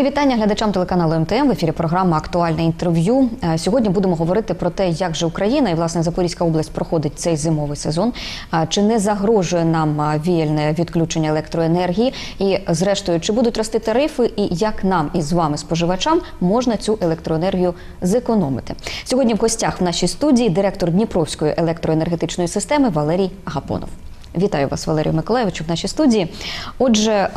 Мої вітання глядачам телеканалу МТМ в ефірі програма Актуальне інтерв'ю. Е, Сьогодні будемо говорити про те, як же Україна і власне Запорізька область проходить цей зимовий сезон. Чи не загрожує нам а, віяльне відключення електроенергії? І зрештою, чи будуть рости тарифи, і як нам із вами, споживачам, можна цю електроенергію зекономити? Сьогодні в гостях в нашій студії директор Дніпровської електроенергетичної системи Валерій Гапонов. Вітаю вас, Валерію Миколаєвичу, в нашій студії. Отже, е,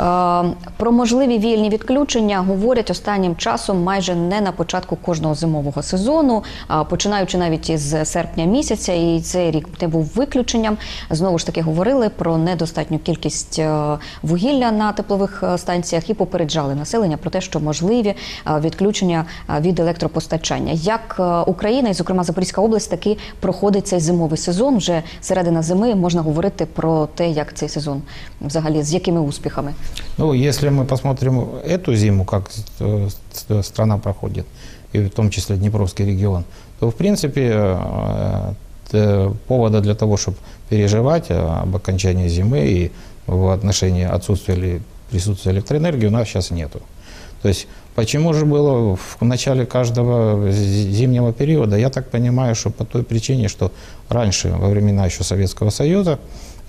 про можливі вільні відключення говорять останнім часом майже не на початку кожного зимового сезону, починаючи навіть із серпня місяця, і цей рік не був виключенням. Знову ж таки говорили про недостатню кількість е, вугілля на теплових е, станціях і попереджали населення про те, що можливі відключення від електропостачання. Як Україна і, зокрема, Запорізька область таки проходить цей зимовий сезон. Вже середина зими можна говорити про те, як цей сезон взагалі з якими успіхами. Ну, если мы посмотрим эту зиму, как э, с- страна проходит, и в том числе Днепровский регион, то, в принципе, э, повода для того, чтобы переживать э, об окончании зимы и в отношении отсутствия или присутствия электроэнергии у нас сейчас нету. То есть, почему же было в начале каждого зи- зимнего периода? Я так понимаю, что по той причине, что раньше, во времена еще Советского Союза,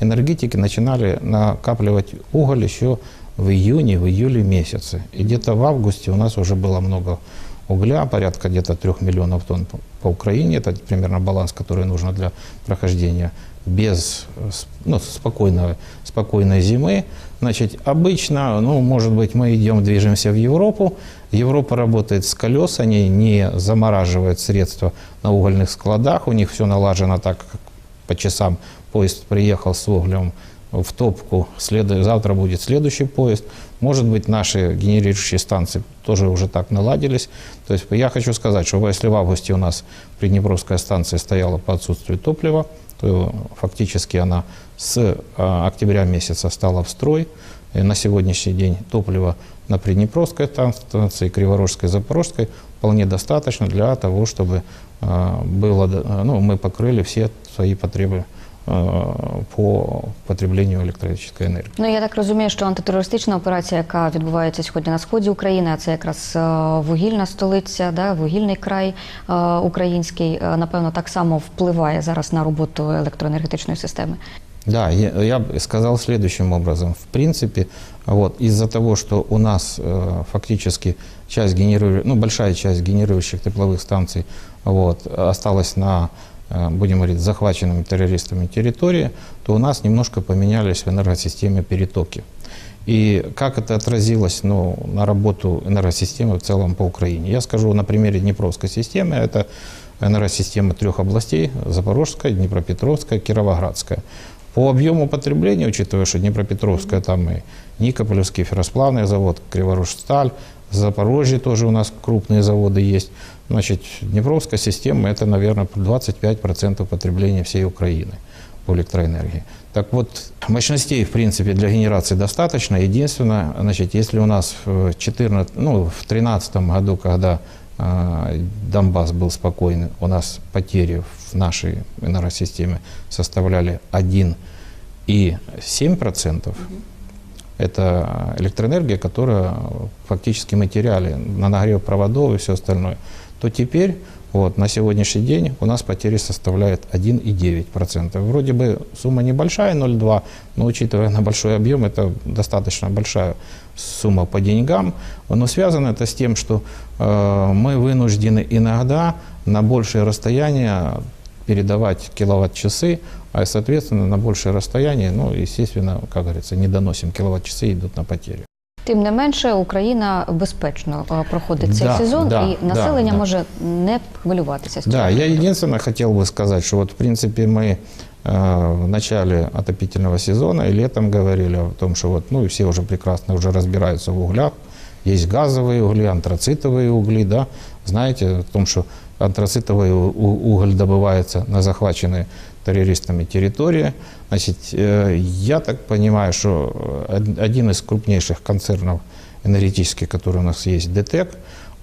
энергетики начинали накапливать уголь еще в июне, в июле месяце. И где-то в августе у нас уже было много угля, порядка где-то трех миллионов тонн по, Украине. Это примерно баланс, который нужно для прохождения без ну, спокойного, спокойной зимы. Значит, обычно, ну, может быть, мы идем, движемся в Европу. Европа работает с колес, они не замораживают средства на угольных складах, у них все налажено так, как по часам поезд приехал с углем в топку, следу- завтра будет следующий поезд. Может быть, наши генерирующие станции тоже уже так наладились. То есть я хочу сказать, что если в августе у нас Приднепровская станция стояла по отсутствию топлива, то фактически она с а, октября месяца стала в строй. И на сегодняшний день топлива на Приднепровской станции, Криворожской, Запорожской вполне достаточно для того, чтобы а, было, ну, мы покрыли все свои потребы а, по потреблению электрической энергии. Ну я так розумію, що антитерористична операція, яка відбувається сьогодні на сході України, а це якраз е, вугільна столиця, да, вугільний край е, український, е, напевно, так само впливає зараз на роботу електроенергетичної системи. Да, я, я бы сказал следующим образом. В принципе, вот, из-за того, что у нас э, фактически часть генериру... ну, большая часть генерирующих тепловых станций вот, осталась на, э, будем говорить, захваченными террористами территории, то у нас немножко поменялись в энергосистеме перетоки. И как это отразилось ну, на работу энергосистемы в целом по Украине? Я скажу на примере Днепровской системы. Это энергосистема трех областей – Запорожская, Днепропетровская, Кировоградская. По объему потребления, учитывая, что Днепропетровская, там и Никопольский ферросплавный завод, Криворожсталь, в Запорожье тоже у нас крупные заводы есть. Значит, Днепровская система – это, наверное, 25% потребления всей Украины по электроэнергии. Так вот, мощностей, в принципе, для генерации достаточно. Единственное, значит, если у нас в 14, ну, в 13 году, когда э, Донбасс был спокойный, у нас потери в нашей энергосистеме составляли 1,7%. Это электроэнергия, которая фактически мы теряли на нагрев проводов и все остальное. То теперь, вот, на сегодняшний день у нас потери составляют 1,9%. Вроде бы сумма небольшая, 0,2, но учитывая на большой объем, это достаточно большая сумма по деньгам. Но связано это с тем, что э, мы вынуждены иногда на большее расстояние передавать киловатт-часы, а соответственно на большее расстояние, ну, естественно, как говорится, не доносим киловатт-часы, идут на потери. Тим не менше, Україна безпечно е, проходить цей Да, сезон, да, і населення да. може не хвилюватися з Да, цього. я единственное хотел бы сказать, что вот в принципе мы э, в начале отопительного сезона и летом говорили о том, что вот, ну и все уже прекрасно уже разбираются в углях, есть газовые угли, антрацитовые угли, да, знаете о том, что антрацитовый уголь добывается на захваченной террористами территории. Значит, э, я так понимаю, что од- один из крупнейших концернов энергетических, который у нас есть, ДТЭК,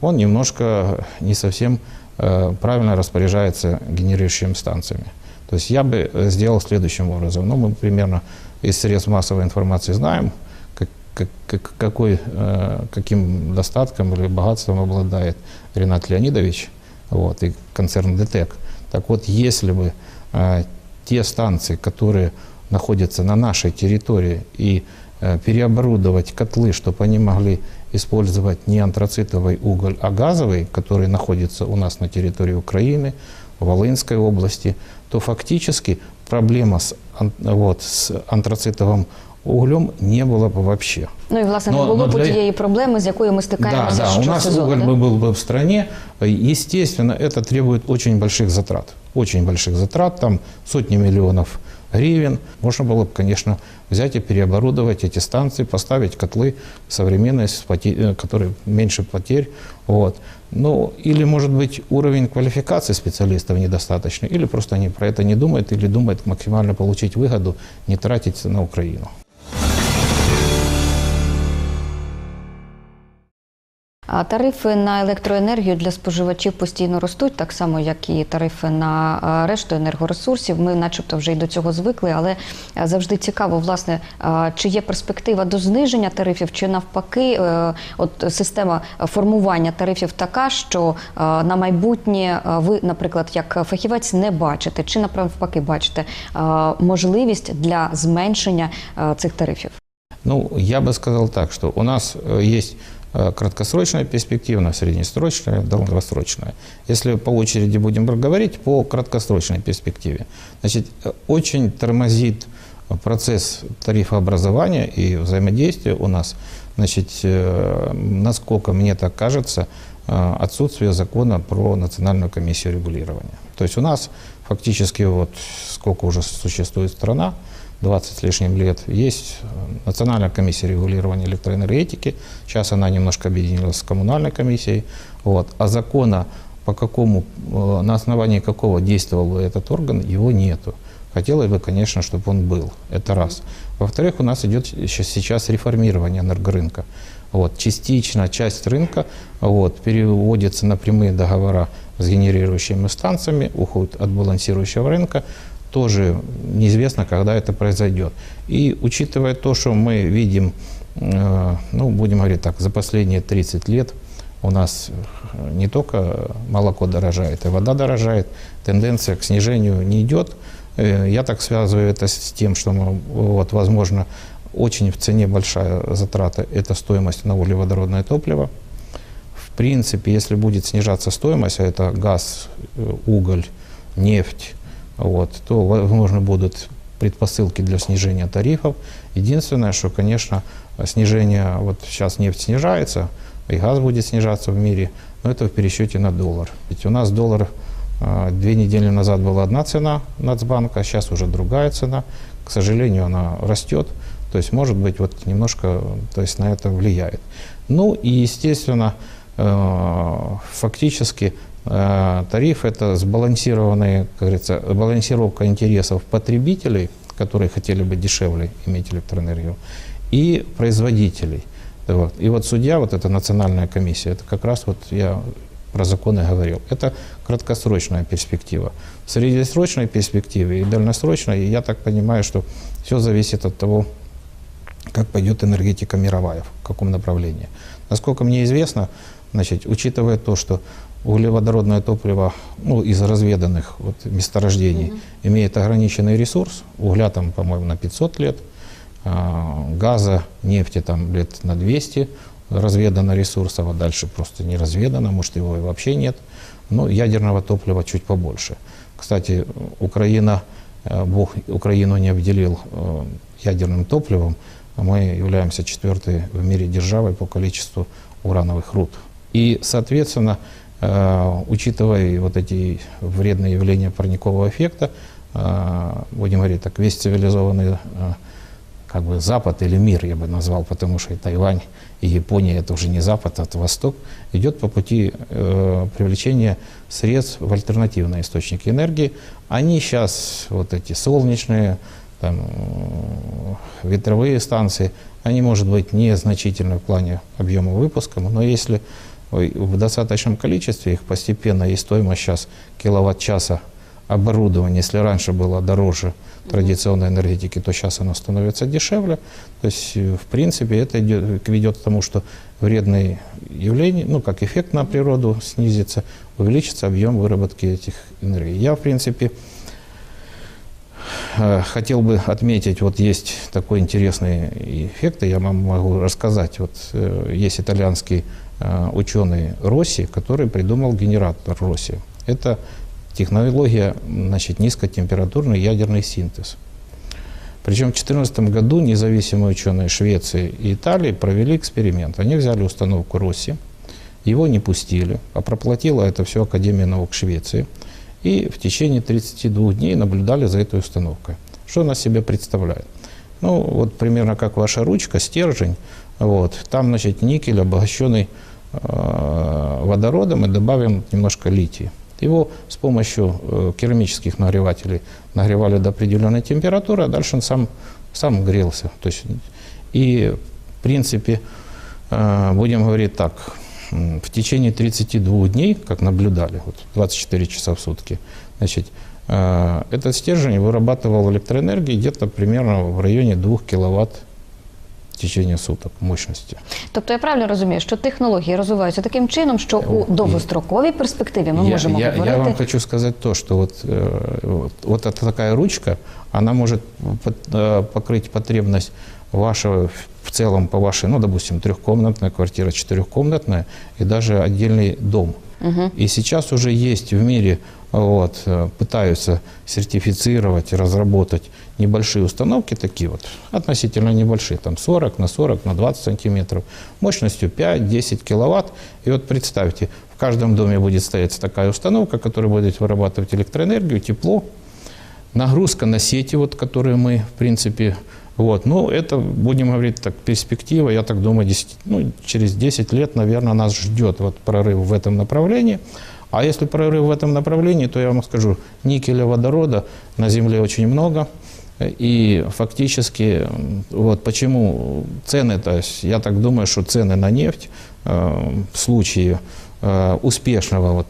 он немножко не совсем э, правильно распоряжается генерирующими станциями. То есть я бы э, сделал следующим образом. Ну, мы примерно из средств массовой информации знаем, как- как- как- какой, э, каким достатком или богатством обладает Ренат Леонидович вот, и концерн ДТЭК. Так вот, если бы э, те станции, которые находятся на нашей территории, и э, переоборудовать котлы, чтобы они могли использовать не антрацитовый уголь, а газовый, который находится у нас на территории Украины, в Волынской области, то фактически проблема с, вот, с антрацитовым углем не было бы вообще. Ну і власне не Но- було но б для- тієї проблеми, з якою ми стикаємося Да, да, у нас щосезону. уголь да? бы был бы в стране. Естественно, это требует очень больших затрат. Очень больших затрат, там сотни миллионов гривен. Можно было бы, конечно, взять и переоборудовать эти станции, поставить котлы современные, э, которые меньше потерь. Вот. Ну, или, может быть, уровень квалификации специалистов недостаточный, или просто они про это не думают, или думают максимально получить выгоду, не тратить на Украину. Тарифи на електроенергію для споживачів постійно ростуть, так само як і тарифи на а, решту енергоресурсів. Ми, начебто, вже й до цього звикли, але а, завжди цікаво, власне, а, чи є перспектива до зниження тарифів, чи навпаки, е, от система формування тарифів така, що а, на майбутнє а, ви, наприклад, як фахівець, не бачите, чи навпаки бачите а, можливість для зменшення а, цих тарифів. Ну, я бы сказал так, что у нас э, есть э, краткосрочная перспектива, среднесрочная, долгосрочная. Если по очереди будем говорить по краткосрочной перспективе, значит, э, очень тормозит процесс тарифообразования и взаимодействия у нас, значит, э, насколько мне так кажется, э, отсутствие закона про национальную комиссию регулирования. То есть у нас фактически вот сколько уже существует страна, 20 с лишним лет, есть э, Национальная комиссия регулирования электроэнергетики, сейчас она немножко объединилась с коммунальной комиссией, вот. а закона по какому, э, на основании какого действовал этот орган, его нету. Хотелось бы, конечно, чтобы он был. Это раз. Во-вторых, у нас идет сейчас реформирование энергорынка. Вот, частично часть рынка вот, переводится на прямые договора с генерирующими станциями, уходит от балансирующего рынка. Тоже неизвестно, когда это произойдет. И учитывая то, что мы видим, э, ну, будем говорить так, за последние 30 лет у нас э, не только молоко дорожает, и вода дорожает, тенденция к снижению не идет. Э, Я так связываю это с тем, что, мы, вот, возможно, очень в цене большая затрата – это стоимость на углеводородное топливо. В принципе, если будет снижаться стоимость, а это газ, уголь, нефть, вот, то, возможно, будут предпосылки для снижения тарифов. Единственное, что, конечно, снижение, вот сейчас нефть снижается, и газ будет снижаться в мире, но это в пересчете на доллар. Ведь у нас доллар э, две недели назад была одна цена Нацбанка, а сейчас уже другая цена. К сожалению, она растет. То есть, может быть, вот немножко то есть, на это влияет. Ну и, естественно, э, фактически тариф – это сбалансированная, как говорится, балансировка интересов потребителей, которые хотели бы дешевле иметь электроэнергию, и производителей. Вот. И вот судья, вот эта национальная комиссия, это как раз вот я про законы говорил. Это краткосрочная перспектива. В среднесрочной перспективе и дальносрочной, я так понимаю, что все зависит от того, как пойдет энергетика мировая, в каком направлении. Насколько мне известно, значит, учитывая то, что углеводородное топливо ну, из разведанных вот, месторождений имеет ограниченный ресурс, угля там, по-моему, на 500 лет, а, газа, нефти там лет на 200 разведано ресурсов, а дальше просто не разведано, может его и вообще нет. Но ядерного топлива чуть побольше. Кстати, Украина, э, Бог Украину не обделил э, ядерным топливом, мы являемся четвертой в мире державой по количеству урановых руд. И, соответственно, э, учитывая вот эти вредные явления парникового эффекта, э, будем говорить так, весь цивилизованный э, как бы Запад или мир, я бы назвал, потому что и Тайвань, и Япония это уже не Запад, а это Восток, идет по пути э, привлечения средств в альтернативные источники энергии. Они сейчас, вот эти солнечные, там, э, ветровые станции, они, может быть, незначительны в плане объема выпуска, но если в достаточном количестве их постепенно и стоимость сейчас киловатт-часа оборудование, если раньше было дороже традиционной энергетики, то сейчас оно становится дешевле. То есть, э, в принципе, это идет- ведет к тому, что вредные явления, ну, как эффект на природу снизится, увеличится объем выработки этих энергий. Я, в принципе, Э, Хотел бы отметить, вот есть такой интересный эффект, и я вам могу рассказать. Вот э, есть итальянский ученый Росси, который придумал генератор Росси. Это технология, значит, низкотемпературный ядерный синтез. Причем в 2014 году независимые ученые Швеции и Италии провели эксперимент. Они взяли установку Росси, его не пустили, а проплатила это все Академия наук Швеции. И в течение 32 дней наблюдали за этой установкой. Что она себе представляет? Ну, вот примерно как ваша ручка, стержень. Вот, там, значит, никель, обогащенный э, водородом, и добавим немножко лития. Его с помощью э, керамических нагревателей нагревали до определенной температуры, а дальше он сам, сам грелся. То есть, и, в принципе, э, будем говорить так, в течение 32 дней, как наблюдали, вот 24 часа в сутки, значит, э, этот стержень вырабатывал электроэнергии где-то примерно в районе 2 киловатт течение суток мощности. Тобто я правильно розумію, що технології розвиваються таким чином, що у довгостроковій перспективі ми я, можемо я, говорити. я вам хочу сказать то, что вот, э, вот, вот эта такая ручка, она может под- э, покрыть потребность вашего в- в целом по вашей, ну, допустим, трехкомнатная квартира, четырехкомнатная и даже отдельный дом. и сейчас уже есть в мире, вот, э, пытаются сертифицировать, разработать небольшие установки, такие вот, относительно небольшие, там 40 на 40 на 20 сантиметров, мощностью 5-10 киловатт. И вот представьте, в каждом доме будет стоять такая установка, которая будет вырабатывать электроэнергию, тепло, нагрузка на сети, вот, которые мы, в принципе, вот, ну, это, будем говорить так, перспектива, я так думаю, 10, ну, через 10 лет, наверное, нас ждет вот прорыв в этом направлении. А если прорыв в этом направлении, то я вам скажу, никеля, водорода на Земле очень много. И фактически, вот почему цены, то есть я так думаю, что цены на нефть э, в случае э, успешного вот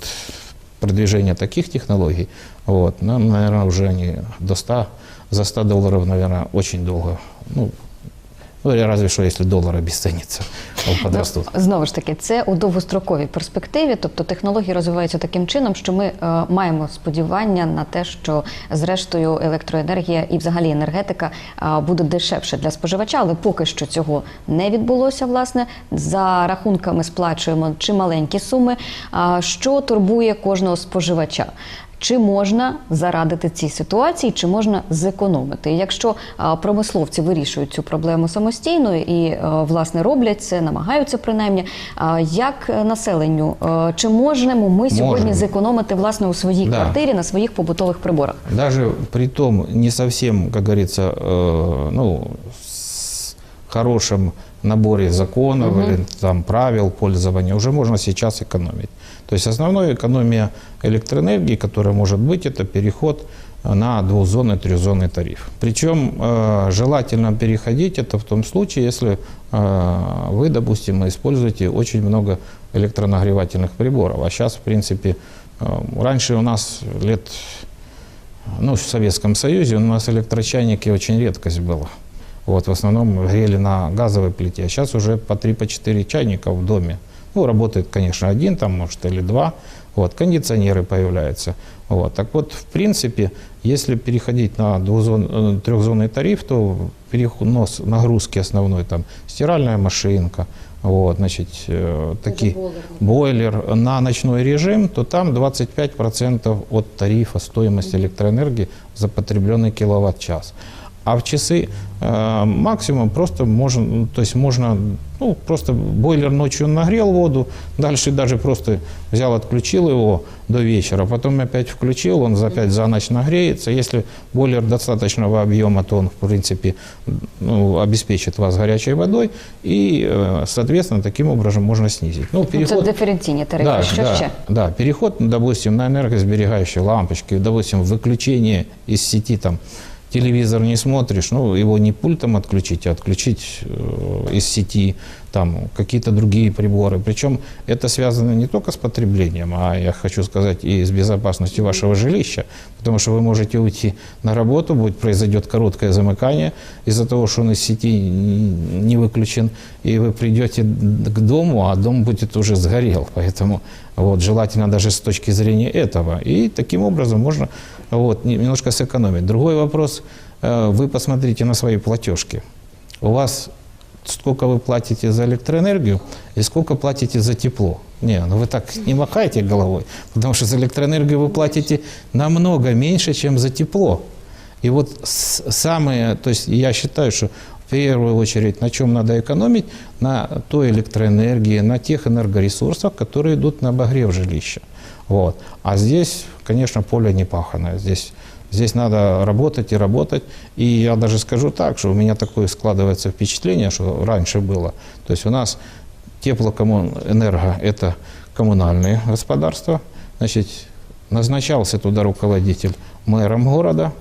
продвижения таких технологий, вот, нам, наверное, уже они до 100, за 100 долларов, наверное, очень долго, ну, ну, разве что если доллар обесценится, подрастут. Ну, знову ж таки, це у довгостроковій перспективі, тобто технології розвиваються таким чином, що ми е, маємо сподівання на те, що зрештою електроенергія і взагалі енергетика е, буде дешевше для споживача, але поки що цього не відбулося. Власне, за рахунками сплачуємо чималенькі суми. А що турбує кожного споживача? Чи можна зарадити цій ситуації, чи можна зекономити? І Якщо промисловці вирішують цю проблему самостійно і е, власне роблять це, намагаються принаймні. Як населенню, е, чи можемо ми сьогодні Можемо. зекономити власне у своїй Да. квартирі на своїх побутових приборах? Даже при том не совсем, как говорится, э, ну, с хорошем наборе законов или там правил пользования уже можно сейчас экономить. То есть основная экономия электроэнергии, которая может быть, это переход на двухзонный, трехзонный тариф. Причем э, желательно переходить это в том случае, если э, вы, допустим, используете очень много электронагревательных приборов. А сейчас, в принципе, э, раньше у нас лет ну, в Советском Союзе у нас электрочайники очень редкость была. Вот, в основном грели на газовой плите. А сейчас уже по 3-4 чайника в доме. Ну, работает, конечно, один там, может, или два. Вот, кондиционеры появляются. Вот. Так вот, в принципе, если переходить на двухзон, э, трехзонный тариф, то перенос нагрузки основной, там, стиральная машинка, вот, значит, э, такие, бойлер на ночной режим, то там 25% от тарифа стоимости электроэнергии за потребленный киловатт-час. А в часы э, максимум просто можно, ну, то есть можно, ну, просто бойлер ночью нагрел воду, дальше даже просто взял, отключил его до вечера, потом опять включил, он опять за ночь нагреется. Если бойлер достаточного объема, то он, в принципе, ну, обеспечит вас горячей водой, и, э, соответственно, таким образом можно снизить. Ну, Ну, Це диференційні тарифи. да, да, да, переход, допустим, на энергосберегающие лампочки, допустим, выключение из сети там телевизор не смотришь, ну, его не пультом отключить, а отключить э, из сети, там, какие-то другие приборы. Причем это связано не только с потреблением, а я хочу сказать и с безопасностью вашего жилища, потому что вы можете уйти на работу, будет, произойдет короткое замыкание из-за того, что он из сети не выключен, и вы придете к дому, а дом будет уже сгорел. Поэтому вот, желательно даже с точки зрения этого. И таким образом можно вот, немножко сэкономить. Другой вопрос, э, вы посмотрите на свои платежки. У вас сколько вы платите за электроэнергию и сколько платите за тепло. Не, ну вы так не махайте головой, потому что за электроэнергию вы платите намного меньше, чем за тепло. И вот самое, то есть я считаю, что в первую очередь на чем надо экономить, на той электроэнергии, на тех энергоресурсах, которые идут на обогрев жилища. Вот. А здесь, конечно, поле не паханое. Здесь Здесь надо работать и работать. И я даже скажу так, что у меня такое складывается впечатление, что раньше было. То есть у нас теплокоммунэнерго – это коммунальные господарства. Значит, назначался туда руководитель мэром города.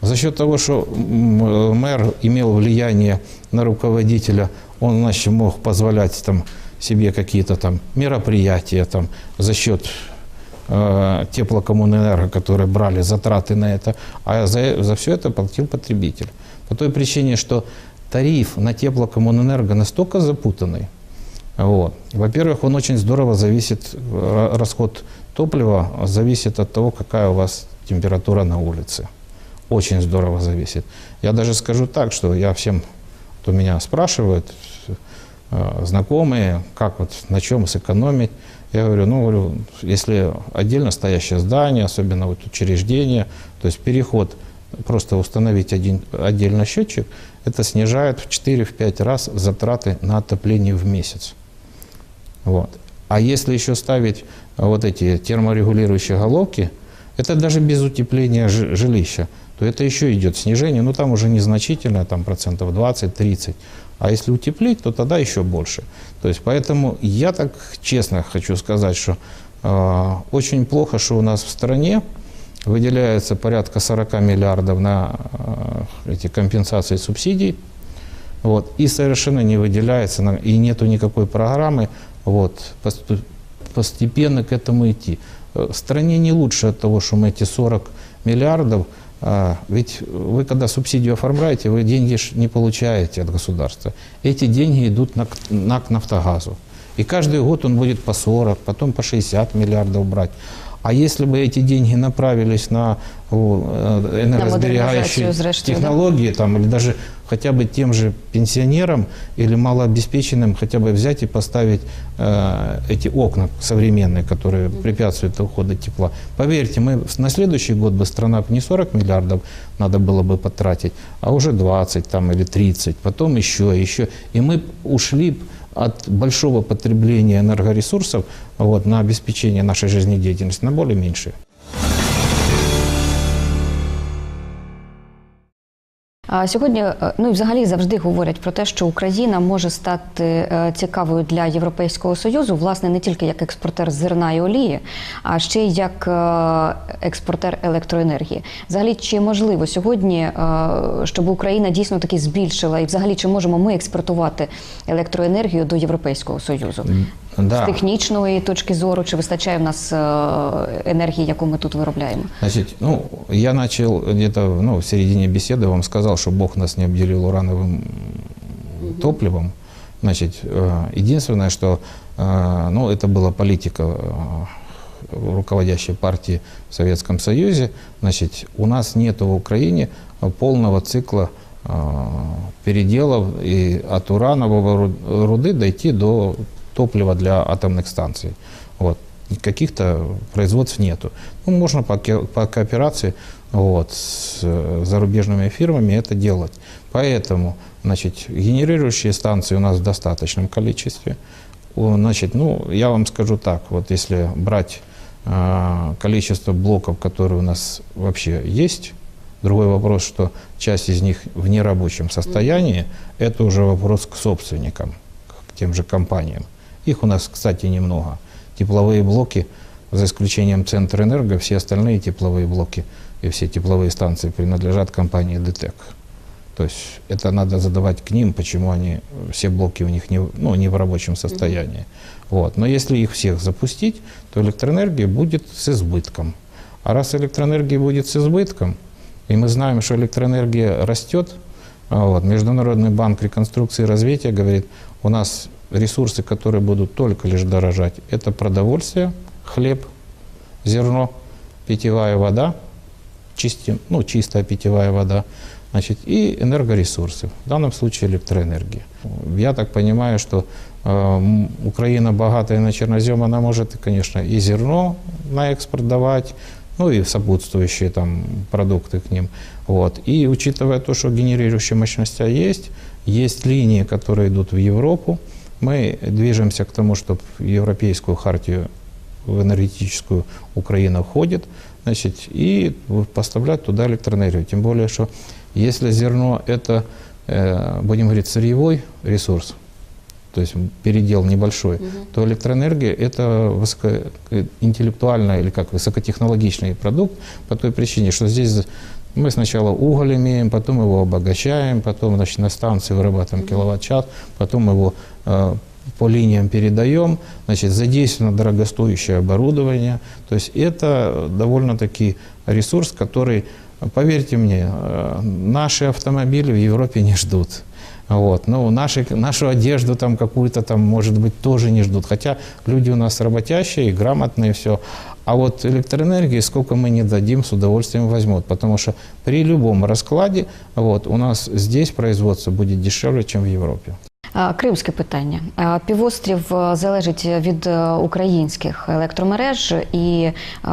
За счет того, что мэр имел влияние на руководителя, он значит, мог позволять там, себе какие-то там мероприятия там, за счет теплокоммунэнерго, которые брали затраты на это, а за, за все это платил потребитель. По той причине, что тариф на теплокоммунэнерго настолько запутанный, вот. Во-первых, он очень здорово зависит, расход топлива зависит от того, какая у вас температура на улице. Очень здорово зависит. Я даже скажу так, что я всем, кто меня спрашивает, э, знакомые, как вот на чем сэкономить, я говорю, ну, говорю, если отдельно стоящее здание, особенно вот учреждение, то есть переход, просто установить один отдельно счетчик, это снижает в 4-5 раз затраты на отопление в месяц. Вот. А если еще ставить вот эти терморегулирующие головки, это даже без утепления жилища, то это еще идет снижение, но там уже незначительное, там процентов 20-30. А если утеплить, то тогда еще больше. То есть поэтому я так честно хочу сказать, что э, очень плохо, что у нас в стране выделяется порядка 40 миллиардов на э, эти компенсации субсидий, вот, и совершенно не выделяется, на, и нету никакой программы вот, постепенно к этому идти. В стране не лучше от того, что мы эти 40 миллиардов а, ведь вы, когда субсидию оформляете, вы деньги не получаете от государства. Эти деньги идут на, на к Нафтогазу. И каждый год он будет по 40, потом по 60 миллиардов брать. А если бы эти деньги направились на э, энергосберегающие на технологии, да? там, или даже хотя бы тем же пенсионерам или малообеспеченным хотя бы взять и поставить э, эти окна современные, которые препятствуют уходу тепла. Поверьте, мы на следующий год бы страна не 40 миллиардов надо было бы потратить, а уже 20 там, или 30, потом еще, еще. И мы ушли от большого потребления энергоресурсов вот, на обеспечение нашей жизнедеятельности на более меньшее. Сьогодні, е, ну і взагалі завжди говорять про те, що Україна може стати е, цікавою для Європейського союзу, власне, не тільки як експортер зерна і олії, а ще й як е, експортер електроенергії. Взагалі, чи можливо сьогодні, щоб Україна дійсно таки збільшила, і взагалі чи можемо ми експортувати електроенергію до Європейського союзу? Да. З технічної точки зору, чи вистачає в нас енергії, яку ми тут виробляємо? Значить, ну я почав где-то ну, в середині бесіди вам сказав, что Бог нас не обделил урановым топливом. Значит, э, единственное, что э, ну, это была политика э, руководящей партии в Советском Союзе, значит, у нас нет в Украине полного цикла переделов и от урановой руды дойти до топлива для атомных станций. Вот. Каких-то производств нету. Ну, можно по, по кооперации вот, с э, зарубежными фирмами это делать. Поэтому значит, генерирующие станции у нас в достаточном количестве. Значит, ну, я вам скажу так, вот если брать э, количество блоков, которые у нас вообще есть, другой вопрос, что часть из них в нерабочем состоянии, это уже вопрос к собственникам, к тем же компаниям. Их у нас, кстати, немного. Тепловые блоки за исключением Центра Энерго, все остальные тепловые блоки и все тепловые станции принадлежат компании ДТЭК. То есть это надо задавать к ним, почему они, все блоки у них не, ну, не в рабочем состоянии. Вот. Но если их всех запустить, то электроэнергия будет с избытком. А раз электроэнергия будет с избытком, и мы знаем, что электроэнергия растет, а вот, Международный банк реконструкции и развития говорит, у нас ресурсы, которые будут только лишь дорожать, это продовольствие, хлеб, зерно, питьевая вода, чисти- ну, чистая питьевая вода, значит, и энергоресурсы, в данном случае электроэнергия. Я так понимаю, что э, Украина богатая на чернозем, она может, конечно, и зерно на экспорт давать, ну и сопутствующие там продукты к ним. Вот. И учитывая то, что генерирующие мощности есть, есть линии, которые идут в Европу, мы движемся к тому, чтобы Европейскую хартию в энергетическую Украина входит, значит, и поставлять туда электроэнергию. Тем более, что если зерно это, э, будем говорить, сырьевой ресурс, то есть передел небольшой, то электроэнергия это высокоинтеллектуальный или как высокотехнологичный продукт по той причине, что здесь мы сначала уголь имеем, потом его обогащаем, потом значит, на станции вырабатываем киловатт-час, потом его э, по линиям передаем, значит, задействовано дорогостоящее оборудование. То есть это довольно-таки ресурс, который, поверьте мне, э, наши автомобили в Европе не ждут. Вот. Ну, наши, нашу одежду там какую-то там, может быть, тоже не ждут. Хотя люди у нас работящие, грамотные, все. А вот электроэнергии, сколько мы не дадим, с удовольствием возьмут. Потому что при любом раскладе вот, у нас здесь производство будет дешевле, чем в Европе. А, Кримське питання. А, Півострів е, залежить від е, українських електромереж, і е,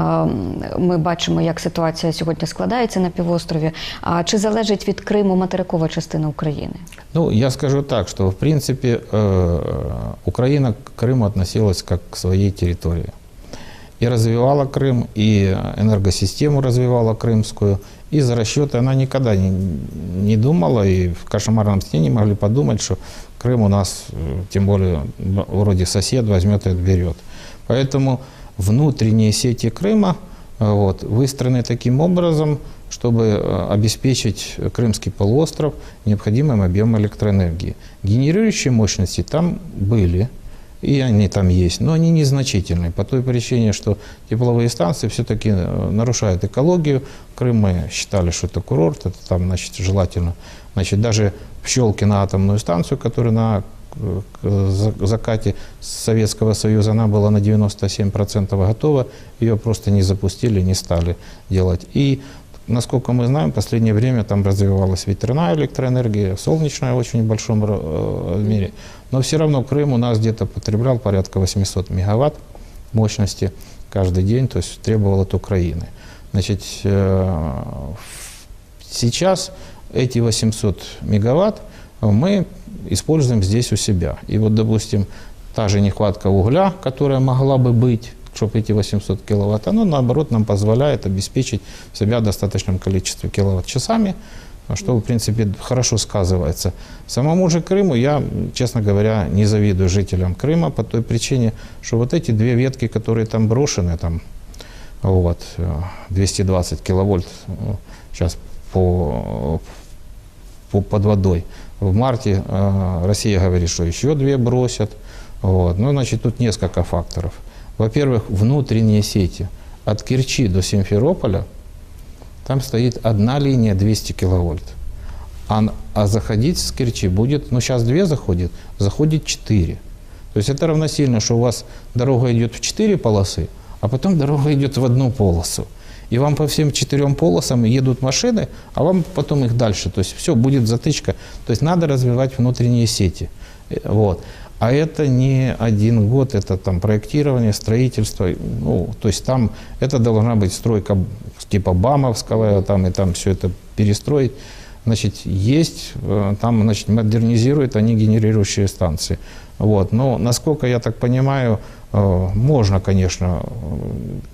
ми бачимо, як ситуація сьогодні складається на півострові. А чи залежить від Криму материкова частина України? Ну, я скажу так, что, в принципе, э, Украина к Крыму относилась как к своей территории. И развивала Крым, и энергосистему развивала крымскую. И за расчеты она никогда не, не думала, и в кошмарном сне не могли подумать, что Крым у нас, э, тем более, вроде сосед, возьмет и отберет. Поэтому внутренние сети Крыма э, вот, выстроены таким образом, чтобы э, обеспечить Крымский полуостров необходимым объемом электроэнергии. Генерирующие мощности там были, и они там есть, но они незначительные по той причине, что тепловые станции все-таки э, нарушают экологию. Крым мы считали, что это курорт, это там, значит, желательно. Значит, даже в Щелкино атомную станцию, которая на э, закате Советского Союза, она была на 97% готова, ее просто не запустили, не стали делать. И Насколько мы знаем, в последнее время там развивалась ветряная электроэнергия, солнечная в очень большом э, мире. Но все равно Крым у нас где-то потреблял порядка 800 мегаватт мощности каждый день, то есть требовал от Украины. Значит, э, сейчас эти 800 мегаватт мы используем здесь у себя. И вот, допустим, та же нехватка угля, которая могла бы быть, чтобы эти 800 киловатт, оно, наоборот, нам позволяет обеспечить себя достаточным количеством киловатт-часами, что, в принципе, хорошо сказывается. Самому же Крыму я, честно говоря, не завидую жителям Крыма по той причине, что вот эти две ветки, которые там брошены, там, вот, э, 220 киловольт, сейчас по, по, под водой. В марте э, Россия говорит, что еще две бросят. Вот. Ну, значит, тут несколько факторов. Во-первых, внутренние сети. От Керчи до Симферополя там стоит одна линия 200 киловольт. А, а заходить с Керчи будет, ну сейчас две заходит, заходит четыре. То есть это равносильно, что у вас дорога идет в четыре полосы, а потом дорога идет в одну полосу. И вам по всем четырем полосам едут машины, а вам потом их дальше. То есть все, будет затычка. То есть надо развивать внутренние сети. Э, Вот. А это не один год, это там проектирование, строительство. Ну, то есть там это должна быть стройка типа БАМовского, там и там все это перестроить. Значит, есть, э, там, значит, модернизируют они генерирующие станции. Вот. Но, насколько я так понимаю, э, можно, конечно,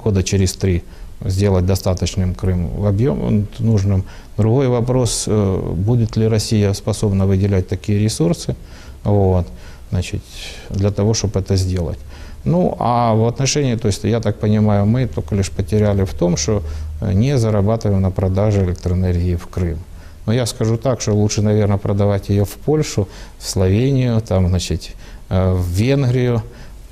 года через три сделать достаточным Крым в объем нужным. Другой вопрос, э, будет ли Россия способна выделять такие ресурсы вот, значит, для того, чтобы это сделать. Ну, а в отношении, то есть, я так понимаю, мы только лишь потеряли в том, что э, не зарабатываем на продаже электроэнергии в Крым. Но я скажу так, что лучше, наверное, продавать ее в Польшу, в Словению, там, значит, э, в Венгрию,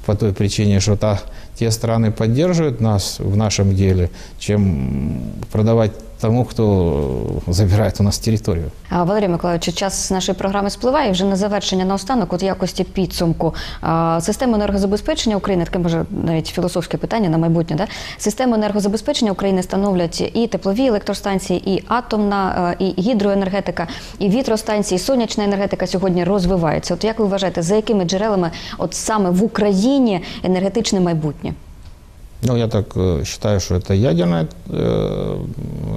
по той причине, что та, те страны поддерживают нас в нашем деле, чем продавать тому, кто забирает у нас территорию. А, Валерій Миколаївич, час нашої програми спливає. І Вже на завершення наостанок, от якості підсумку. А, Систему енергозабезпечення України, таке може навіть філософське питання на майбутнє. Да? Систему енергозабезпечення України становлять і теплові електростанції, і атомна, е, і гідроенергетика, і вітростанції, і сонячна енергетика сьогодні розвиваються. От як ви вважаєте, за якими джерелами от саме в Україні енергетичне майбутнє? Ну, я так э, считаю, что это ядерные э,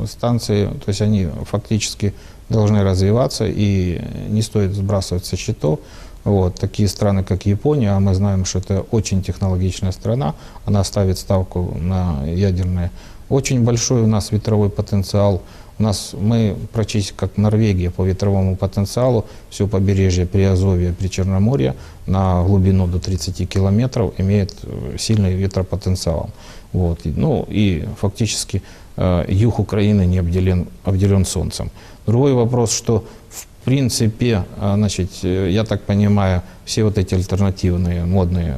станции, то есть они фактически должны развиваться и не стоит сбрасывать со счетов. Вот, такие страны, как Япония, а мы знаем, что это очень технологичная страна, она ставит ставку на ядерное. Очень большой у нас ветровой потенциал. У нас мы практически как Норвегия по ветровому потенциалу, все побережье Приазовья, Причерноморья на глубину до 30 километров имеет э, сильный ветропотенциал. Вот. Ну и фактически э, юг Украины не обделен, обделен солнцем. Другой вопрос, что в принципе, э, значит, я так понимаю, все вот эти альтернативные, модные,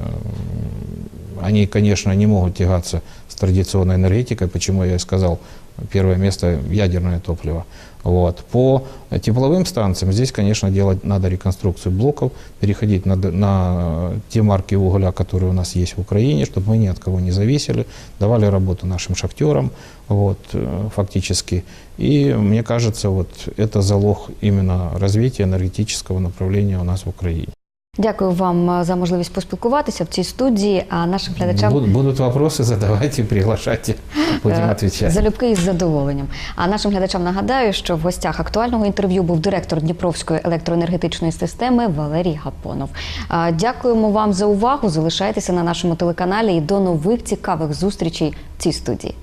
они, конечно, не могут тягаться с традиционной энергетикой, почему я и сказал, первое место ядерное топливо. Вот. По тепловым станциям здесь, конечно, делать надо реконструкцию блоков, переходить на, на те марки угля, которые у нас есть в Украине, чтобы мы ни от кого не зависели, давали работу нашим шахтерам, вот, э, фактически. И мне кажется, вот это залог именно развития энергетического направления у нас в Украине. Дякую вам е, за можливість поспілкуватися в цій студії. А нашим глядачам Буд- Будут вопросы, задавайте, приглашайте, будем Е, отвечать. Залюбки із задоволенням. А нашим глядачам нагадаю, що в гостях актуального інтерв'ю був директор Дніпровської електроенергетичної системи Валерій Гапонов. Дякуємо вам за увагу. Залишайтеся на нашому телеканалі і до нових цікавих зустрічей в цій студії.